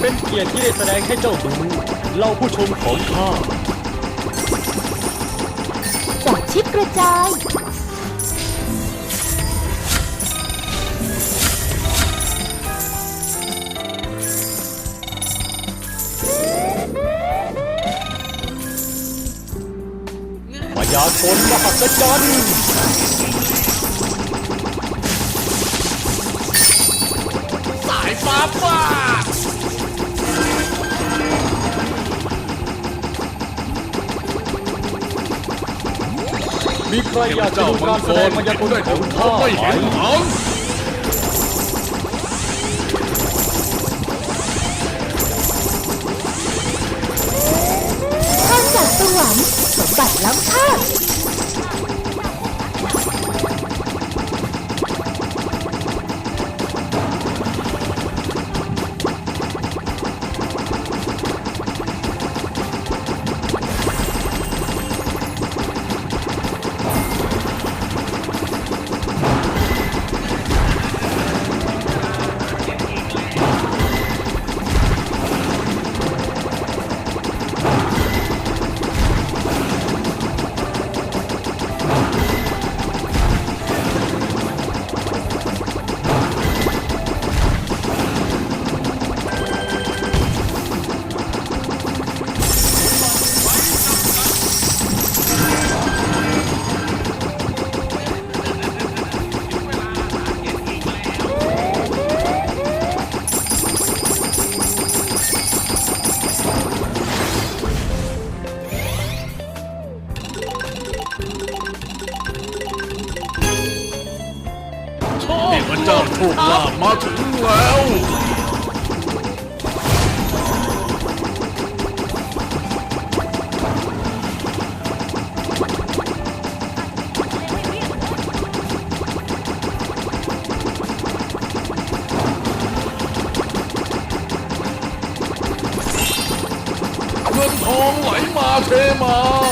เป็นเกียรติที่ได้แสดงให้เจ้าดูเล่าผู้ชมของข้าจากชิปกระจาย มายากลมหัศจรรย์ มีใครอยากจะดูการแสดงมายากลได้ของข้าไม่ไหมเห็นหางทางจากสวรรค์สมบัติล้ำค่า เทพเจ้าโชคลาภมาถึงแล้ว เงินทองไหลมาเทมา